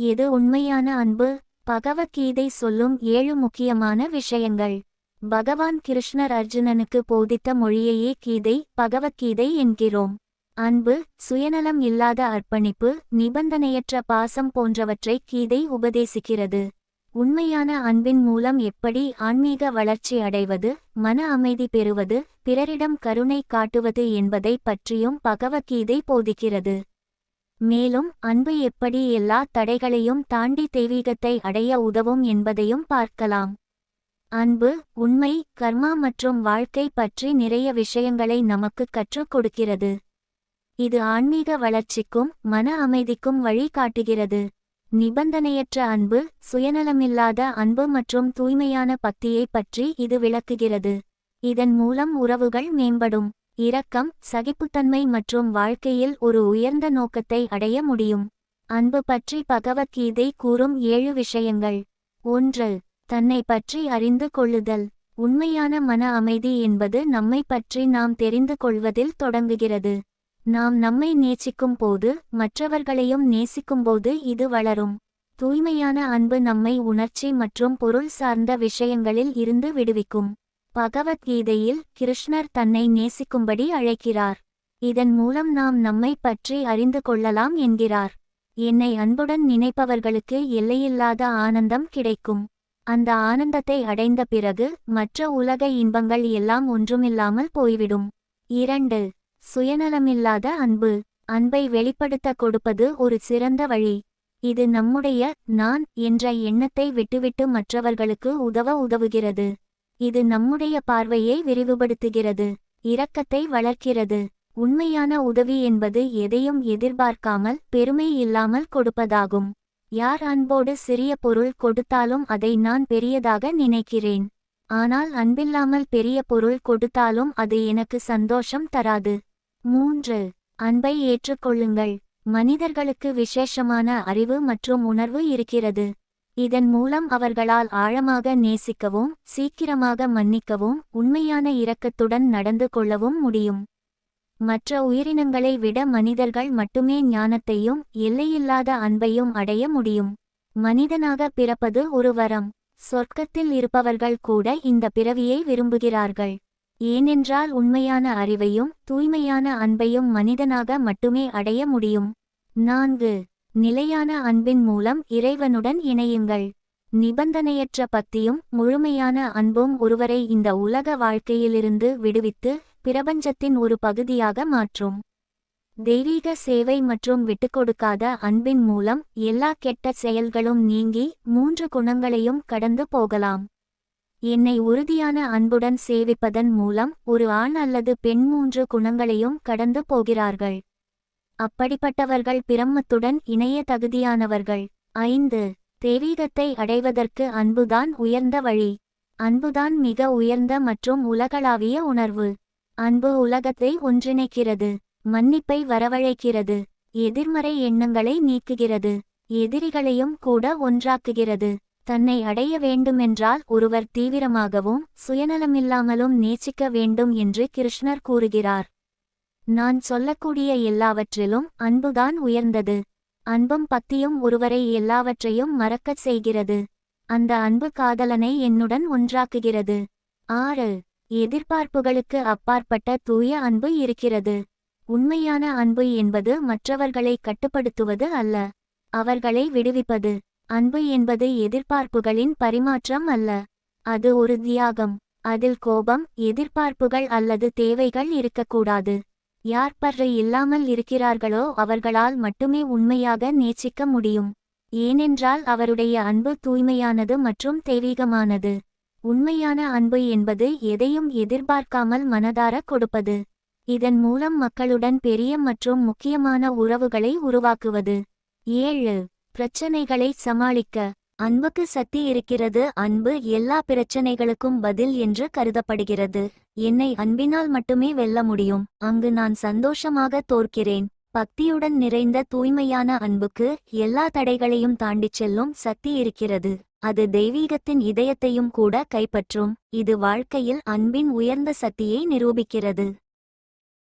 எது உண்மையான அன்பு? பகவத்கீதை சொல்லும் ஏழு முக்கியமான விஷயங்கள். பகவான் கிருஷ்ணர் அர்ஜுனனுக்கு போதித்த மொழியையே கீதை பகவத்கீதை என்கிறோம். அன்பு சுயநலம் இல்லாத அர்ப்பணிப்பு நிபந்தனையற்ற பாசம் போன்றவற்றை கீதை உபதேசிக்கிறது. உண்மையான அன்பின் மூலம் எப்படி ஆன்மீக வளர்ச்சி அடைவது மன அமைதி பெறுவது பிறரிடம் கருணை காட்டுவது என்பதை பற்றியும் பகவத்கீதை போதிக்கிறது. மேலும் அன்பு எப்படி எல்லா தடைகளையும் தாண்டி தெய்வீகத்தை அடைய உதவும் என்பதையும் பார்க்கலாம். அன்பு உண்மை கர்மா மற்றும் வாழ்க்கை பற்றி நிறைய விஷயங்களை நமக்கு கற்றுக் கொடுக்கிறது. இது ஆன்மீக வளர்ச்சிக்கும் மன அமைதிக்கும் வழி காட்டுகிறது. நிபந்தனையற்ற அன்பு சுயநலமில்லாத அன்பு மற்றும் தூய்மையான பக்தியை பற்றி இது விளக்குகிறது. இதன் மூலம் உறவுகள் மேம்படும். இரக்கம் சகிப்புத்தன்மை மற்றும் வாழ்க்கையில் ஒரு உயர்ந்த நோக்கத்தை அடைய முடியும். அன்பு பற்றி பகவத்கீதை கூறும் ஏழு விஷயங்கள். ஒன்று தன்னை பற்றி அறிந்து கொள்ளுதல். உண்மையான மன அமைதி என்பது நம்மை பற்றி நாம் தெரிந்து கொள்வதில் தொடங்குகிறது. நாம் நம்மை நேசிக்கும் போது மற்றவர்களையும் நேசிக்கும்போது இது வளரும். தூய்மையான அன்பு நம்மை உணர்ச்சி மற்றும் பொருள் சார்ந்த விஷயங்களில் இருந்து விடுவிக்கும். பகவத்கீதையில் கிருஷ்ணர் தன்னை நேசிக்கும்படி அழைக்கிறார். இதன் மூலம் நாம் நம்மை பற்றி அறிந்து கொள்ளலாம் என்கிறார். என்னை அன்புடன் நினைப்பவர்களுக்கு எல்லையில்லாத ஆனந்தம் கிடைக்கும். அந்த ஆனந்தத்தை அடைந்த பிறகு மற்ற உலக இன்பங்கள் எல்லாம் ஒன்றுமில்லாமல் போய்விடும். இரண்டு சுயநலமில்லாத அன்பு. அன்பை வெளிப்படுத்த கொடுப்பது ஒரு சிறந்த வழி. இது நம்முடைய நான் என்ற எண்ணத்தை விட்டுவிட்டு மற்றவர்களுக்கு உதவ உதவுகிறது. இது நம்முடைய பார்வையை விரிவுபடுத்துகிறது இரக்கத்தை வளர்க்கிறது. உண்மையான உதவி என்பது எதையும் எதிர்பார்க்காமல் பெருமை இல்லாமல் கொடுப்பதாகும். யார் அன்போடு சிறிய பொருள் கொடுத்தாலும் அதை நான் பெரியதாக நினைக்கிறேன். ஆனால் அன்பில்லாமல் பெரிய பொருள் கொடுத்தாலும் அது எனக்கு சந்தோஷம் தராது. மூன்று அன்பை ஏற்றுக்கொள்ளுங்கள். மனிதர்களுக்கு விசேஷமான அறிவு மற்றும் உணர்வு இருக்கிறது. இதன் மூலம் அவர்களால் ஆழமாக நேசிக்கவும் சீக்கிரமாக மன்னிக்கவும் உண்மையான இரக்கத்துடன் நடந்து கொள்ளவும் முடியும். மற்ற உயிரினங்களை விட மனிதர்கள் மட்டுமே ஞானத்தையும் எல்லையில்லாத அன்பையும் அடைய முடியும். மனிதனாக பிறப்பது ஒரு வரம். சொர்க்கத்தில் இருப்பவர்கள் கூட இந்த பிறவியை விரும்புகிறார்கள். ஏனென்றால் உண்மையான அறிவையும் தூய்மையான அன்பையும் மனிதனாக மட்டுமே அடைய முடியும். நான்கு. நிலையான அன்பின் மூலம் இறைவனுடன் இணையுங்கள். நிபந்தனையற்ற பத்தியும் முழுமையான அன்பும் ஒருவரை இந்த உலக வாழ்க்கையிலிருந்து விடுவித்து பிரபஞ்சத்தின் ஒரு பகுதியாக மாற்றும். தெய்வீக சேவை மற்றும் விட்டுக்கொடுக்காத அன்பின் மூலம் எல்லா கெட்ட செயல்களும் நீங்கி மூன்று குணங்களையும் கடந்து போகலாம். என்னை உறுதியான அன்புடன் சேவிப்பதன் மூலம் ஒரு ஆண் அல்லது பெண் மூன்று குணங்களையும் கடந்து போகிறார்கள். அப்படிப்பட்டவர்கள் பிரம்மத்துடன் இணைய தகுதியானவர்கள். ஐந்து தெய்வீகத்தை அடைவதற்கு அன்புதான் உயர்ந்த வழி. அன்புதான் மிக உயர்ந்த மற்றும் உலகளாவிய உணர்வு. அன்பு உலகத்தை ஒன்றிணைக்கிறது மன்னிப்பை வரவழைக்கிறது எதிர்மறை எண்ணங்களை நீக்குகிறது எதிரிகளையும் கூட ஒன்றாக்குகிறது. தன்னை அடைய வேண்டுமென்றால் ஒருவர் தீவிரமாகவும் சுயநலமில்லாமலும் நேசிக்க வேண்டும் என்று கிருஷ்ணர் கூறுகிறார். நான் சொல்லக்கூடிய எல்லாவற்றிலும் அன்புதான் உயர்ந்தது. அன்பும் பக்தியும் ஒருவரை எல்லாவற்றையும் மறக்கச் செய்கிறது. அந்த அன்பு காதலனை என்னுடன் ஒன்றாக்குகிறது. ஆறு. எதிர்பார்ப்புகளுக்கு அப்பாற்பட்ட தூய அன்பு இருக்கிறது. உண்மையான அன்பு என்பது மற்றவர்களை கட்டுப்படுத்துவது அல்ல. அவர்களை விடுவிப்பது. அன்பு என்பது எதிர்பார்ப்புகளின் பரிமாற்றம் அல்ல. அது ஒரு தியாகம். அதில் கோபம் எதிர்பார்ப்புகள் அல்லது தேவைகள் இருக்கக்கூடாது. யார் பர்றை இல்லாமல் இருக்கிறார்களோ அவர்களால் மட்டுமே உண்மையாக நேசிக்க முடியும். ஏனென்றால் அவருடைய அன்பு தூய்மையானது மற்றும் தெய்வீகமானது. உண்மையான அன்பு என்பது எதையும் எதிர்பார்க்காமல் மனதார கொடுப்பது. இதன் மூலம் மக்களுடன் பெரிய மற்றும் முக்கியமான உறவுகளை உருவாக்குவது. ஏழு. பிரச்சனைகளை சமாளிக்க. அன்புக்கு சக்தி இருக்கிறது அன்பு எல்லா பிரச்சனைகளுக்கும் பதில் என்று கருதப்படுகிறது. என்னை அன்பினால் மட்டுமே வெல்ல முடியும். அங்கு நான் சந்தோஷமாக தோற்கிறேன். பக்தியுடன் நிறைந்த தூய்மையான அன்புக்கு எல்லா தடைகளையும் தாண்டிச் செல்லும் சக்தி இருக்கிறது. அது தெய்வீகத்தின் இதயத்தையும் கூட கைப்பற்றும். இது வாழ்க்கையில் அன்பின் உயர்ந்த சக்தியை நிரூபிக்கிறது.